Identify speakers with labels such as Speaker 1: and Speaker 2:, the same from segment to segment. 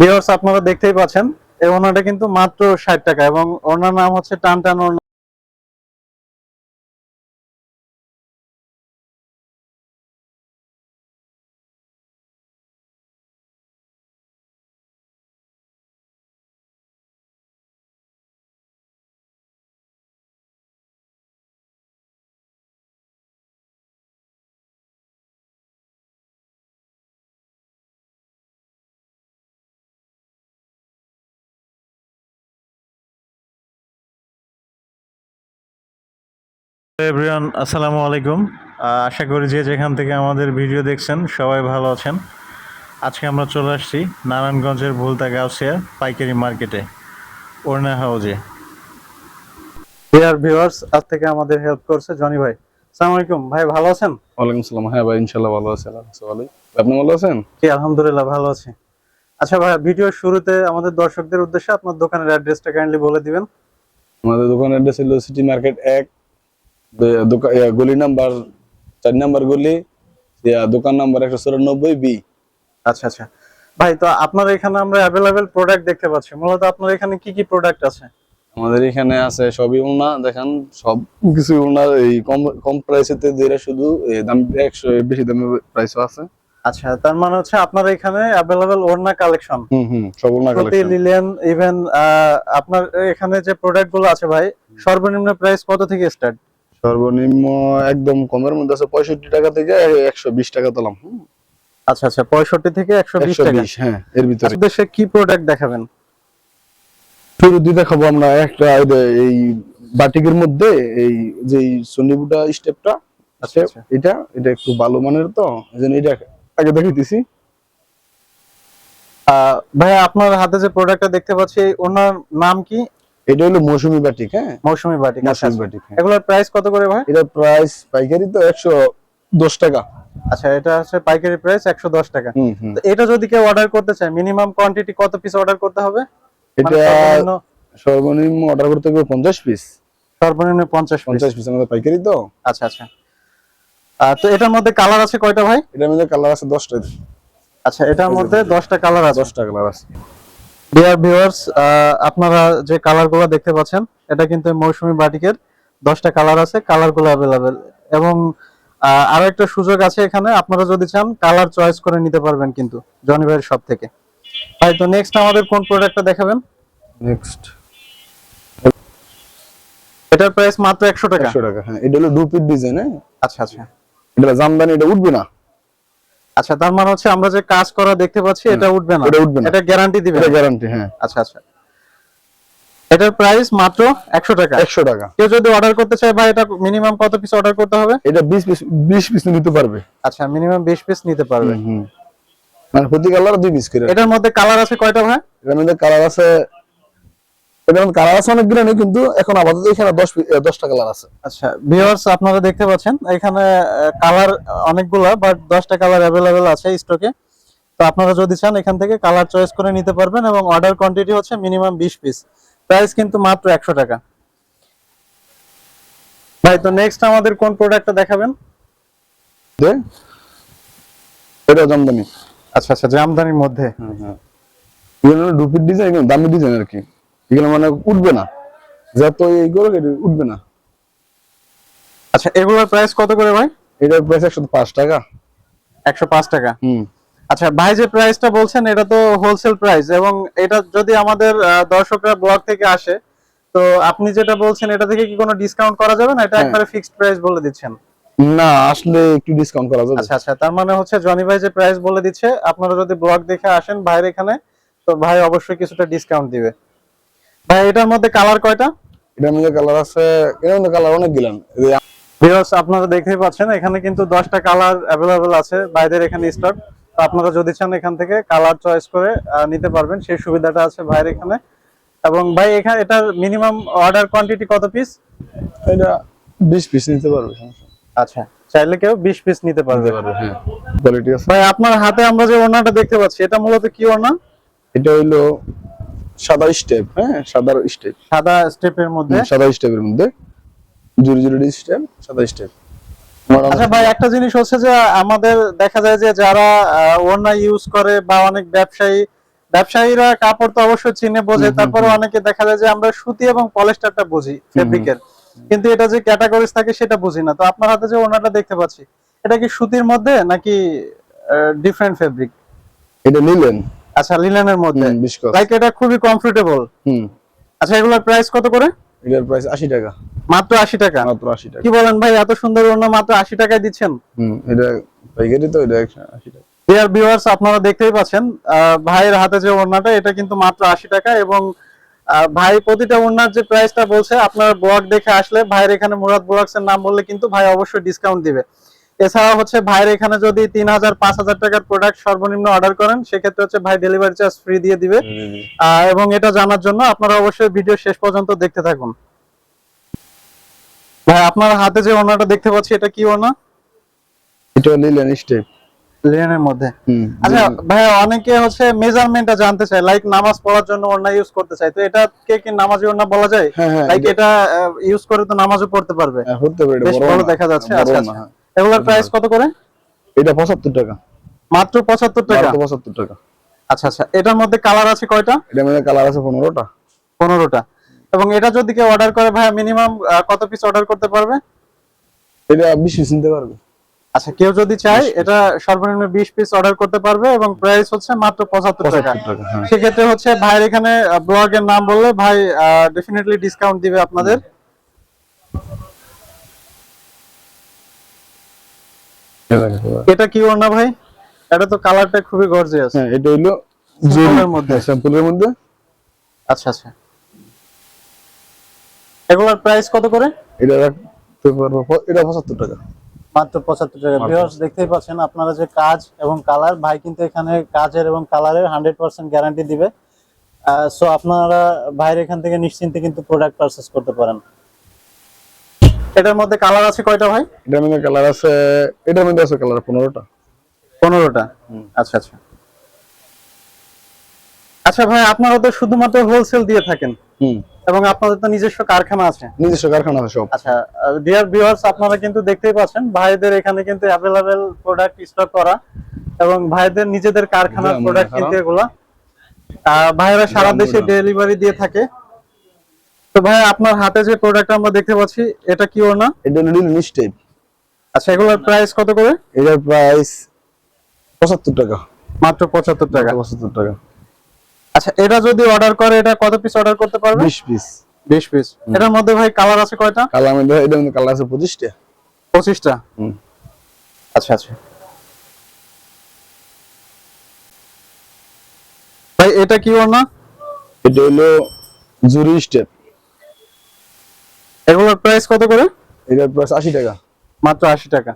Speaker 1: Viewers আপনারা দেখতেই পাচ্ছেন, এই ওনাটা কিন্তু মাত্র ষাট টাকা এবং ওনার নাম হচ্ছে টান টান এভরিওয়ান আসসালামু আলাইকুম। আশা করি যে যেখান থেকে আমাদের ভিডিও দেখছেন সবাই ভালো আছেন। আজকে আমরা চলে আসছি নারায়ণগঞ্জের ভুলতা গাউসিয়া পাইকারি মার্কেটে ওড়না হাউজে। ডিয়ার ভিউয়ার্স আজ থেকে আমাদের হেল্প করছে জনি ভাই। আসসালামু আলাইকুম ভাই ভালো আছেন?
Speaker 2: ওয়ালাইকুম সালাম হ্যাঁ ভাই ইনশাল্লাহ ভালো আছি ভালোই। আপনি ভালো আছেন?
Speaker 1: জি আলহামদুলিল্লাহ ভালো আছি। আচ্ছা ভাই ভিডিওর শুরুতে আমাদের দর্শকদের উদ্দেশ্যে আপনার দোকানের অ্যাড্রেসটা কাইন্ডলি বলে দিবেন।
Speaker 2: আমাদের দোকানের অ্যাড্রেস হলো সিটি মার্কেট এক গলি নাম্বার চার নাম্বার গলি দোকান নাম্বার একশো চুরানব্বই বি।
Speaker 1: আচ্ছা আচ্ছা। ভাই তো আপনার এখানে আমরা অ্যাভেলেবেল প্রোডাক্ট দেখতে পাচ্ছি। মূলত আপনার এখানে কি কি প্রোডাক্ট আছে?
Speaker 2: আমাদের এখানে আছে সবই উলনা দেখেন সব কিছু উলনা এই কম কম প্রাইসেতে দিয়ে শুধু দাম একশো বেশি দামে প্রাইসও আছে।
Speaker 1: আচ্ছা তার মানে হচ্ছে আপনার এখানে অ্যাভেলেবেল ওড়না কালেকশন
Speaker 2: হুম হুম সব
Speaker 1: প্রতি
Speaker 2: কালেকশন
Speaker 1: লিলেন ইভেন আপনার এখানে যে প্রোডাক্টগুলো আছে ভাই সর্বনিম্ন প্রাইস কত থেকে স্টার্ট
Speaker 2: সর্বনিম্ন একদম কমের মধ্যে আছে পঁয়ষট্টি টাকা থেকে একশো বিশ টাকা তোলাম
Speaker 1: আচ্ছা আচ্ছা পঁয়ষট্টি থেকে একশো বিশ টাকা।
Speaker 2: হ্যাঁ এর ভিতরে।
Speaker 1: দেশে কি প্রোডাক্ট দেখাবেন?
Speaker 2: শুরু দিয়ে দেখাবো আমরা একটা এই বাটিকের মধ্যে এই যে সন্নিবুটা স্টেপটা আছে
Speaker 1: আচ্ছা।
Speaker 2: এটা এটা একটু ভালো মানের তো এই এটা আগে দেখাইতেছি।
Speaker 1: ভাই আপনার হাতে যে প্রোডাক্টটা দেখতে পাচ্ছি ওনার নাম কি?
Speaker 2: এটা হলো মৌসুমী বাটিক হ্যাঁ?
Speaker 1: মৌসুমী বাটিক আচ্ছা
Speaker 2: মৌসুমী
Speaker 1: আচ্ছা।
Speaker 2: বাটিক হ্যাঁ।
Speaker 1: এগুলোর প্রাইস কত করে ভাই?
Speaker 2: এটা প্রাইস পাইকারি তো একশো দশ টাকা।
Speaker 1: আচ্ছা এটা হচ্ছে পাইকারি প্রাইস একশো দশ টাকা। এটা যদি কেউ অর্ডার করতে চায় মিনিমাম কোয়ান্টিটি কত পিস অর্ডার করতে হবে?
Speaker 2: এটা
Speaker 1: মানে সর্বনিম্ন
Speaker 2: অর্ডার করতে হবে পঞ্চাশ পিস
Speaker 1: সর্বনিম্ন পঞ্চাশ
Speaker 2: পঞ্চাশ পিস আমাদের পাইকারি তো।
Speaker 1: আচ্ছা আচ্ছা। তো এটার মধ্যে কালার আছে কয়টা ভাই?
Speaker 2: এটার মধ্যে কালার আছে দশটা।
Speaker 1: আচ্ছা এটার মধ্যে দশটা কালার আছে।
Speaker 2: দশটা কালার আছে।
Speaker 1: ডিয়ার ভিউয়ার্স আপনারা যে কালারগুলো দেখতে পাচ্ছেন এটা কিন্তু মৌসুমী বাটিকের দশটা কালার আছে কালারগুলো অ্যাভেলেবেল এবং আরও একটা সুযোগ আছে এখানে আপনারা যদি চান কালার চয়েস করে নিতে পারবেন কিন্তু জনি ভাইয়ের সব থেকে। ভাই তো নেক্সট আমাদের কোন প্রোডাক্টটা দেখাবেন?
Speaker 2: নেক্সট
Speaker 1: এটার প্রাইস মাত্র একশো টাকা।
Speaker 2: একশো টাকা হ্যাঁ এটা হলো ডুপির ডিজাইন হ্যাঁ?
Speaker 1: আচ্ছা আচ্ছা।
Speaker 2: এটা জামদানি এটা উঠবে না?
Speaker 1: আচ্ছা তার মানে হচ্ছে আমরা যে কাজ করা দেখতে পাচ্ছি এটা উঠবে না।
Speaker 2: এটা উঠবে না।
Speaker 1: এটা গ্যারান্টি দিবেন
Speaker 2: এটা গ্যারান্টি হ্যাঁ।
Speaker 1: আচ্ছা আচ্ছা। এটার প্রাইস মাত্র একশো টাকা।
Speaker 2: একশো টাকা।
Speaker 1: কেউ যদি অর্ডার করতে চায় ভাই এটা মিনিমাম কত পিস অর্ডার করতে হবে?
Speaker 2: এটা বিশ পিস বিশ পিস নিতে পারবে।
Speaker 1: আচ্ছা মিনিমাম বিশ পিস নিতে পারবে।
Speaker 2: হুম। মানে প্রতি কালার দুই পিস করে।
Speaker 1: এটার মধ্যে কালার আছে কয়টা ভাই?
Speaker 2: এটার মধ্যে কালার আছে এটার কালার আছে অনেকগুলো নেই কিন্তু এখন আপাতত এখানে দশ দশটা কালার আছে।
Speaker 1: আচ্ছা ভিউয়ার্স আপনারা দেখতে পাচ্ছেন এখানে কালার অনেকগুলা বাট দশটা কালার অ্যাভেলেবেল আছে স্টকে তো আপনারা যদি চান এখান থেকে কালার চয়েস করে নিতে পারবেন এবং অর্ডার কোয়ান্টিটি হচ্ছে মিনিমাম বিশ পিস প্রাইস কিন্তু মাত্র একশো টাকা। ভাই তো নেক্সট আমাদের কোন প্রোডাক্টটা দেখাবেন?
Speaker 2: এটা জামদানি।
Speaker 1: আচ্ছা আচ্ছা জামদানির মধ্যে।
Speaker 2: হ্যাঁ হ্যাঁ হলো ডুপির ডিজাইন দামি ডিজাইন আর কি। এগুলো মানে উঠবে না। যত এইগুলো এটা উঠবে না।
Speaker 1: আচ্ছা এগুলোর প্রাইস কত করে ভাই?
Speaker 2: এটার প্রাইস একশো পাঁচ টাকা।
Speaker 1: একশো পাঁচ টাকা।
Speaker 2: হুম।
Speaker 1: আচ্ছা ভাই যে প্রাইসটা বলছেন এটা তো হোলসেল প্রাইস এবং এটা যদি আমাদের দর্শকরা ব্লগ থেকে আসে তো আপনি যেটা বলছেন এটা থেকে কি কোনো ডিসকাউন্ট করা যাবে না? এটা
Speaker 2: হ্যাঁ।
Speaker 1: একবারে ফিক্সড প্রাইস বলে দিচ্ছেন।
Speaker 2: না আসলে একটু ডিসকাউন্ট করা যাবে।
Speaker 1: আচ্ছা আচ্ছা তার মানে হচ্ছে জনি ভাই যে প্রাইস বলে দিচ্ছে আপনারা যদি ব্লগ দেখে আসেন ভাইয়ের এখানে তো ভাই অবশ্যই কিছুটা ডিসকাউন্ট দিবে। ভাই এটার মধ্যে কালার কয়টা?
Speaker 2: এটার মধ্যে কালার আছে এটার মধ্যে কালার অনেক গেলাম
Speaker 1: ভিউয়ার্স আপনারা দেখতেই পাচ্ছেন এখানে কিন্তু দশটা কালার অ্যাভেলেবেল আছে বাইরের এখানে স্টক তো আপনারা যদি চান এখান থেকে কালার চয়েস করে নিতে পারবেন সেই সুবিধাটা আছে ভাইয়ের এখানে। এবং ভাই এখানে এটার মিনিমাম অর্ডার কোয়ান্টিটি কত পিস
Speaker 2: এটা বিশ পিস নিতে পারবে
Speaker 1: আচ্ছা চাইলে কেউ বিশ পিস নিতে পারবে।
Speaker 2: হ্যাঁ। কোয়ালিটি আছে।
Speaker 1: ভাই আপনার হাতে আমরা যে ওড়নাটা দেখতে পাচ্ছি এটা মূলত কি ওড়না?
Speaker 2: এটা হইল সাদা স্টেপ হ্যাঁ সাদা স্টেপ
Speaker 1: সাদা স্টেপের মধ্যে?
Speaker 2: সাদা স্টেপের মধ্যে। জুড়ি জুড়ি স্টেপ সাদা স্টেপ
Speaker 1: আচ্ছা ভাই একটা জিনিস হচ্ছে যে আমাদের দেখা যায় যে যারা ওড়না ইউজ করে বা অনেক ব্যবসায়ী ব্যবসায়ীরা কাপড় তো অবশ্যই চিনে বোঝে। তারপরে অনেকে দেখা যায় যে আমরা সুতি এবং পলিস্টারটা বুঝি। ফেব্রিকের কিন্তু এটা যে ক্যাটাগরিজ থাকে সেটা বুঝি না। তো আপনার হাতে যে ওনাটা দেখতে পাচ্ছি এটা কি সুতির মধ্যে নাকি ডিফারেন্ট ফেব্রিক
Speaker 2: এটা নিলেন।
Speaker 1: আচ্ছা লিলেনের মধ্যে। লাইক এটা খুবই কমফোর্টেবল
Speaker 2: হুম।
Speaker 1: আচ্ছা এগুলোর প্রাইস কত করে?
Speaker 2: এটার প্রাইস আশি টাকা।
Speaker 1: মাত্র আশি টাকা?
Speaker 2: মাত্র আশি টাকা।
Speaker 1: কি বলেন ভাই এত সুন্দর ওড়না মাত্র আশি টাকায় দিচ্ছেন?
Speaker 2: হুম এটা পাইকারি তো এটা টাকা।
Speaker 1: ডিয়ার ভিউয়ার্স আপনারা দেখতেই পাচ্ছেন ভাইয়ের হাতে যে ওড়নাটা এটা কিন্তু মাত্র আশি টাকা এবং ভাই প্রতিটা ওড়নার যে প্রাইসটা বলছে আপনার ব্লগ দেখে আসলে ভাইয়ের এখানে মুরাদ ব্লগস এর নাম বললে কিন্তু ভাই অবশ্যই ডিসকাউন্ট দিবে। এছাড়া হচ্ছে ভাইয়ের এখানে যদি তিন হাজার পাঁচ হাজার টাকার প্রোডাক্ট সর্বনিম্ন অর্ডার করেন সেক্ষেত্রে হচ্ছে ভাই ডেলিভারি চার্জ ফ্রি দিয়ে দিবে। এবং এটা জানার জন্য আপনারা অবশ্যই ভিডিও শেষ পর্যন্ত দেখতে থাকুন। ভাই আপনার হাতে যে ওড়নাটা দেখতে পাচ্ছি এটা কি ওড়না
Speaker 2: এটা নিলেন স্টেপ
Speaker 1: লিনেনের মধ্যে। আচ্ছা ভাই অনেকে হচ্ছে মেজারমেন্টটা জানতে চায় লাইক নামাজ পড়ার জন্য ওড়না ইউজ করতে চায়। তো এটা কে কি নামাজি ওড়না বলা যায়?
Speaker 2: হ্যাঁ হ্যাঁ
Speaker 1: লাইক
Speaker 2: এটা-
Speaker 1: ইউজ করে তো নামাজও পড়তে পারবে।
Speaker 2: হ্যাঁ, হতে পারে
Speaker 1: বেশ
Speaker 2: বড়
Speaker 1: ভালো দেখা যাচ্ছে আচ্ছা আচ্ছা
Speaker 2: হ্যাঁ।
Speaker 1: এগুলোর প্রাইস কত করে?
Speaker 2: এটা পঁচাত্তর টাকা।
Speaker 1: মাত্র পঁচাত্তর টাকা?
Speaker 2: মাত্র পঁচাত্তর টাকা।
Speaker 1: আচ্ছা আচ্ছা। এটার মধ্যে কালার আছে কয়টা?
Speaker 2: এটা মধ্যে কালার আছে পনেরোটা।
Speaker 1: পনেরোটা। এবং এটা যদি কেউ অর্ডার করে ভাই মিনিমাম কত পিস অর্ডার করতে পারবে?
Speaker 2: এটা বিশ পিস নিতে পারবে।
Speaker 1: আচ্ছা কেউ যদি চায় এটা সর্বনিম্ন বিশ পিস অর্ডার করতে পারবে এবং প্রাইস হচ্ছে মাত্র পঁচাত্তর টাকা।
Speaker 2: পঁচাত্তর টাকা হ্যাঁ।
Speaker 1: সেক্ষেত্রে হচ্ছে ভাইয়ের এখানে ব্লগের নাম বললে ভাই ডেফিনেটলি ডিসকাউন্ট দিবে আপনাদের। এটা কি ওড়না ভাই? এটা তো কালারটা খুবই গর্জিয়াস
Speaker 2: হ্যাঁ এটা হইল
Speaker 1: Simple এর মধ্যে।
Speaker 2: স্যাম্পলের মধ্যে।
Speaker 1: আচ্ছা আচ্ছা। এগুলোর প্রাইস কত করে?
Speaker 2: এটা রাখতে পারব এটা পঁচাত্তর টাকা।
Speaker 1: মাত্র পঁচাত্তর টাকা। ভিউয়ার্স দেখতেই পাচ্ছেন আপনারা যে কাজ এবং কালার ভাই কিন্তু এখানে কাজের এবং কালারের হান্ড্রেড পার্সেন্ট গ্যারান্টি দিবে। সো আপনারা ভাইয়ের এখান থেকে নিশ্চিন্তে কিন্তু প্রোডাক্ট পারচেস করতে পারেন। এটার মধ্যে কালার আছে কয়টা ভাই?
Speaker 2: এটার মধ্যে কালার আছে এটার মধ্যে আছে কালার পনেরোটা।
Speaker 1: পনেরোটা? আচ্ছা আচ্ছা। আচ্ছা ভাই আপনারা তো শুধুমাত্র হোলসেল দিয়ে থাকেন।
Speaker 2: হুম।
Speaker 1: এবং আপনাদের তো নিজস্ব কারখানা আছে।
Speaker 2: নিজস্ব কারখানা আছে সব।
Speaker 1: আচ্ছা ডিয়ার ভিউয়ার্স আপনারা কিন্তু দেখতেই পাচ্ছেন ভাইদের এখানে কিন্তু অ্যাভেলেবেল প্রোডাক্ট স্টক করা এবং ভাইদের নিজেদের কারখানার প্রোডাক্ট। কিন্তু এগুলা। ভাইরা সারা দেশে ডেলিভারি দিয়ে থাকে। তো ভাই আপনার হাতে যে প্রোডাক্ট আমরা দেখতে পাচ্ছি এটা কি ওর না
Speaker 2: এটা হলো মিস্টেপ
Speaker 1: আচ্ছা এগুলোর প্রাইস কত করে?
Speaker 2: এটার প্রাইস পঁচাত্তর টাকা।
Speaker 1: মাত্র পঁচাত্তর টাকা।
Speaker 2: পঁচাত্তর টাকা।
Speaker 1: আচ্ছা এটা যদি অর্ডার করে এটা কত পিস অর্ডার করতে পারবে?
Speaker 2: বিশ পিস
Speaker 1: বিশ পিস এটার মধ্যে ভাই কালার আছে কয়টা?
Speaker 2: কালার মধ্যে এটার মধ্যে কালার আছে পঁচিশটা।
Speaker 1: পঁচিশটা?
Speaker 2: হুম।
Speaker 1: আচ্ছা আচ্ছা। ভাই এটা কি ওর না
Speaker 2: এটা হলো জুরি স্টেপ।
Speaker 1: এগুলোর প্রাইস কত করে?
Speaker 2: এটার প্রাইস আশি টাকা।
Speaker 1: মাত্র আশি টাকা।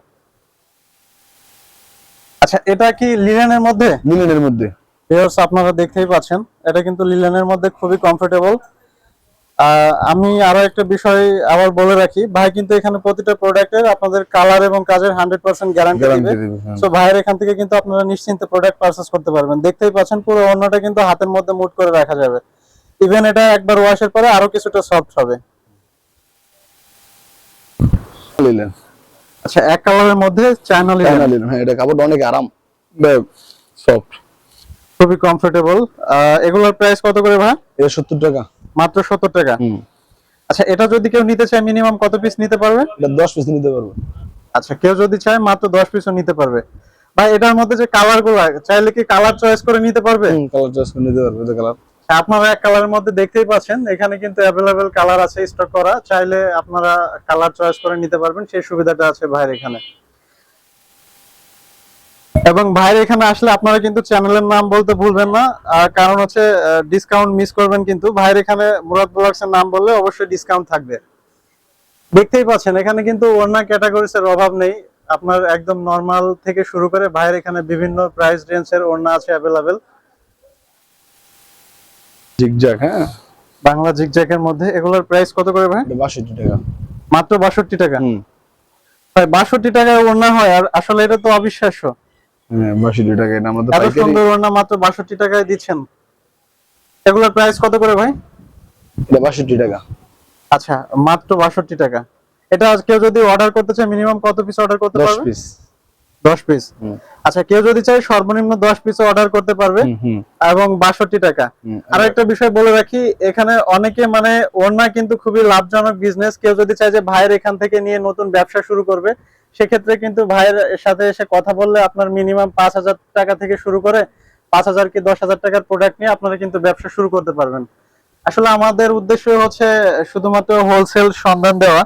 Speaker 1: আচ্ছা এটা কি লিলেনের মধ্যে?
Speaker 2: লিনেনের মধ্যে।
Speaker 1: ভিউয়ার্স আপনারা দেখতেই পাচ্ছেন এটা কিন্তু লিলেনের মধ্যে খুবই কমফোর্টেবল আমি আরও একটা বিষয় আবার বলে রাখি ভাই কিন্তু এখানে প্রতিটা প্রোডাক্টের আপনাদের কালার এবং কাজের হান্ড্রেড পার্সেন্ট গ্যারান্টি দিবে।
Speaker 2: দিবে হ্যাঁ।
Speaker 1: সো ভাইয়ের এখান থেকে কিন্তু আপনারা নিশ্চিন্তে প্রোডাক্ট পারচেস করতে পারবেন। দেখতেই পাচ্ছেন পুরো অন্যটা কিন্তু হাতের মধ্যে মুট করে রাখা যাবে। ইভেন এটা একবার ওয়াশের পরে আরও কিছুটা সফট হবে।
Speaker 2: লিলেন।
Speaker 1: আচ্ছা এক কালারের মধ্যে চায়না লিলেন।
Speaker 2: লিলেন হ্যাঁ এটা কাপড়টা অনেক আরাম। সফট
Speaker 1: খুবই কমফোর্টেবল এগুলোর প্রাইস কত করে ভাই?
Speaker 2: এটা সত্তর টাকা।
Speaker 1: মাত্র সত্তর টাকা?
Speaker 2: হুম।
Speaker 1: আচ্ছা এটা যদি কেউ নিতে চায় মিনিমাম কত পিস নিতে পারবে?
Speaker 2: এটা দশ পিস নিতে পারব।
Speaker 1: আচ্ছা কেউ যদি চায় মাত্র দশ পিসও নিতে পারবে। ভাই এটার মধ্যে যে কালারগুলো চাইলে কি কালার চয়েস করে নিতে পারবে?
Speaker 2: হুম কালার চয়েস করে নিতে পারব এটা কালার
Speaker 1: আপনারা কালারের মধ্যে দেখতেই পাচ্ছেন, এখানে কিন্তু অ্যাভেলেবেল কালার আছে স্টক করা, চাইলে আপনারা কালার চয়েস করে নিতে পারবেন, সেই সুবিধাটা আছে ভাইয়ের এখানে। এবং ভাইয়ের এখানে আসলে আপনারা কিন্তু চ্যানেলের নাম বলতে ভুলবেন না, আর কারণ হচ্ছে ডিসকাউন্ট মিস করবেন কিন্তু, ভাইয়ের এখানে মুরাদ ব্লগস এর নাম বললে অবশ্যই ডিসকাউন্ট থাকবে। দেখতেই পাচ্ছেন, এখানে কিন্তু ওড়না ক্যাটাগরিজ এর অভাব নেই, আপনার একদম নরমাল থেকে শুরু করে ভাইয়ের এখানে বিভিন্ন প্রাইস রেঞ্জের ওড়না আছে অ্যাভেলেবেল
Speaker 2: জিগজ্যাগ হ্যাঁ?
Speaker 1: বাংলা জিগজ্যাকের মধ্যে এগুলোর প্রাইস কত করে ভাই?
Speaker 2: এটা বাষট্টি টাকা।
Speaker 1: মাত্র বাষট্টি টাকা?
Speaker 2: হুম।
Speaker 1: ভাই বাষট্টি টাকায় ওড়না হয় আর আসলে এটা তো অবিশ্বাস্য।
Speaker 2: হ্যাঁ বাষট্টি টাকা এটা আমাদের
Speaker 1: এত সুন্দর ওড়না মাত্র বাষট্টি টাকায় দিচ্ছেন। এগুলোর প্রাইস কত করে ভাই?
Speaker 2: এটা বাষট্টি টাকা।
Speaker 1: আচ্ছা মাত্র বাষট্টি টাকা। এটা কেউ যদি অর্ডার করতে চায় মিনিমাম কত পিস অর্ডার করতে পারবে?
Speaker 2: পিস
Speaker 1: দশ পিস আচ্ছা কেউ যদি চায় সর্বনিম্ন দশ পিস অর্ডার করতে পারবে এবং বাষট্টি টাকা। আর একটা বিষয় বলে রাখি এখানে অনেকে মানে ওড়না কিন্তু খুবই লাভজনক বিজনেস কেউ যদি চায় যে ভাইয়ের এখান থেকে নিয়ে নতুন ব্যবসা শুরু করবে সেক্ষেত্রে কিন্তু ভাইয়ের সাথে এসে কথা বললে আপনার মিনিমাম পাঁচ হাজার টাকা থেকে শুরু করে পাঁচ হাজার কি দশ হাজার টাকার প্রোডাক্ট নিয়ে আপনারা কিন্তু ব্যবসা শুরু করতে পারবেন। আসলে আমাদের উদ্দেশ্য হচ্ছে শুধুমাত্র হোলসেল সন্ধান দেওয়া।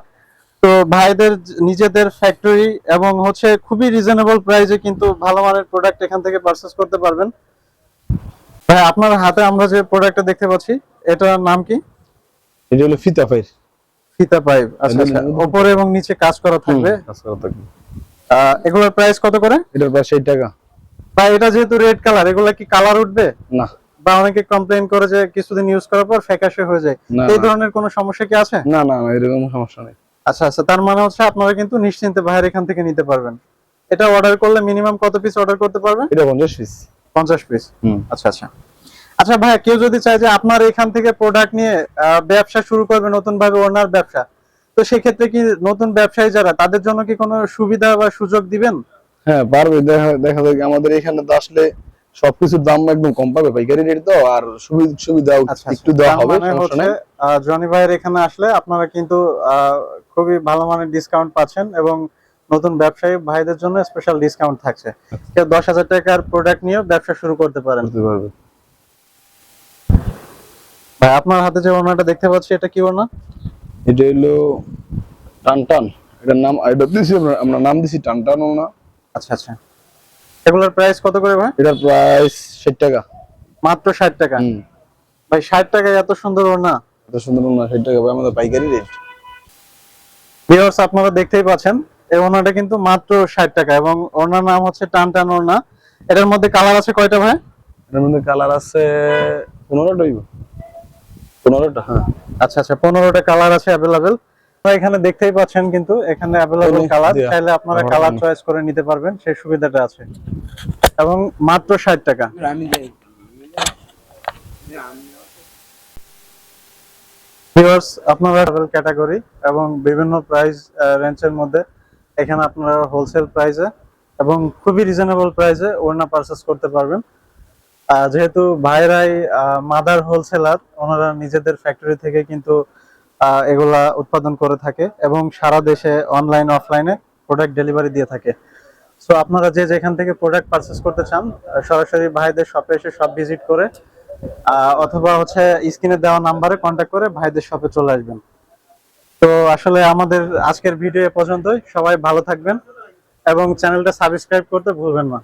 Speaker 1: তো ভাইদের নিজেদের ফ্যাক্টরি এবং হচ্ছে খুবই রিজনেবল প্রাইসে কিন্তু ভালো মানের প্রোডাক্ট এখান থেকে পারচেস করতে পারবেন। ভাই আপনার হাতে আমরা যে প্রোডাক্টটা দেখতে পাচ্ছি এটার নাম কি?
Speaker 2: এটা হলো ফিতা পাইর
Speaker 1: ফিতা পাইপ আচ্ছা আচ্ছা। উপরে এবং নিচে কাজ করা থাকবে।
Speaker 2: কাজ করা থাকবে।
Speaker 1: এগুলোর প্রাইস কত করে?
Speaker 2: এটার প্রায় ষাট টাকা।
Speaker 1: ভাই এটা যেহেতু রেড কালার এগুলা কি কালার উঠবে?
Speaker 2: না।
Speaker 1: বা অনেকে কমপ্লেইন করে যে কিছুদিন ইউজ করার পর ফ্যাকাশে হয়ে যায়। এই ধরনের কোনো সমস্যা কি আছে?
Speaker 2: না না না এরকম সমস্যা নেই।
Speaker 1: আচ্ছা আচ্ছা তার মানে হচ্ছে আপনারা কিন্তু নিশ্চিন্তে ভাইয়ের এখান থেকে নিতে পারবেন। এটা অর্ডার করলে মিনিমাম কত পিস অর্ডার করতে পারবে
Speaker 2: এটা পঞ্চাশ পিস
Speaker 1: পঞ্চাশ পিস আচ্ছা আচ্ছা। আচ্ছা ভাই কেউ যদি চায় যে আপনার এখান থেকে প্রোডাক্ট নিয়ে ব্যবসা শুরু করবে নতুন ভাবে ওনার ব্যবসা তো সেক্ষেত্রে কি নতুন ব্যবসায়ী যারা তাদের জন্য কি কোনো সুবিধা বা সুযোগ দিবেন?
Speaker 2: হ্যাঁ পারবে দেখা দেখা যায় আমাদের এখানে তো আসলে সবকিছুর দাম একদম কম পাবে পাইকারি রেট তো আর সুবিধা সুবিধা
Speaker 1: আচ্ছা
Speaker 2: একটু দেওয়া হবে
Speaker 1: মানে
Speaker 2: সমস্যা নেই।
Speaker 1: জনি ভাইয়ের এখানে আসলে আপনারা কিন্তু খুবই ভালো মানের ডিসকাউন্ট পাচ্ছেন এবং নতুন ব্যবসায়ী ভাইদের জন্য স্পেশাল ডিসকাউন্ট থাকছে। কেউ দশ হাজার টাকার প্রোডাক্ট নিয়ে ব্যবসা শুরু করতে পারেন। ভাই আপনার হাতে যে ওনাটা দেখতে পাচ্ছি এটা কি ওনা
Speaker 2: এটা হলো টান টান এটার নাম এটা দিছি আমরা নাম দিছি টান টান না
Speaker 1: আচ্ছা আচ্ছা। এগুলোর প্রাইস কত করে ভাই?
Speaker 2: এটার প্রাইস ষাট টাকা।
Speaker 1: মাত্র ষাট টাকা? ভাই ষাট টাকায় এত সুন্দর ওনা
Speaker 2: এত সুন্দর না ষাট টাকা ভাই আমাদের পাইকারি রেট
Speaker 1: ভিউয়ার্স আপনারা দেখতেই পাচ্ছেন এই ওনাটা কিন্তু মাত্র ষাট টাকা এবং ওনার নাম হচ্ছে টান টান ওনা এটার মধ্যে কালার আছে কয়টা ভাই?
Speaker 2: এটার মধ্যে কালার আছে পনেরোটা পনেরোটা হ্যাঁ।
Speaker 1: আচ্ছা আচ্ছা পনেরোটা কালার আছে অ্যাভেলেবেল এখানে দেখতেই পাচ্ছেন কিন্তু এখানে অ্যাভেলেবল কালার। চাইলে আপনারা কালার চয়েস করে নিতে পারবেন সেই সুবিধাটা আছে। এবং মাত্র ষাট টাকা। আপনারা ক্যাটাগরি এবং বিভিন্ন প্রাইস রেঞ্জের মধ্যে এখানে আপনারা হোলসেল প্রাইসে এবং খুবই রিজনেবল প্রাইসে ওড়না পারচেস করতে পারবেন। যেহেতু ভাইরাই মাদার হোলসেলার ওনারা নিজেদের ফ্যাক্টরি থেকে কিন্তু এগুলা উৎপাদন করে থাকে এবং সারা দেশে অনলাইন অফলাইনে প্রোডাক্ট ডেলিভারি দিয়ে থাকে। সো আপনারা যে যেখান থেকে প্রোডাক্ট পারচেস করতে চান সরাসরি ভাইদের শপে এসে সব ভিজিট করে অথবা হচ্ছে স্ক্রিনে দেওয়া নাম্বারে কন্ট্যাক্ট করে ভাইদের শপে চলে আসবেন। তো আসলে আমাদের আজকের ভিডিও এ পর্যন্তই। সবাই ভালো থাকবেন এবং চ্যানেলটা সাবস্ক্রাইব করতে ভুলবেন না।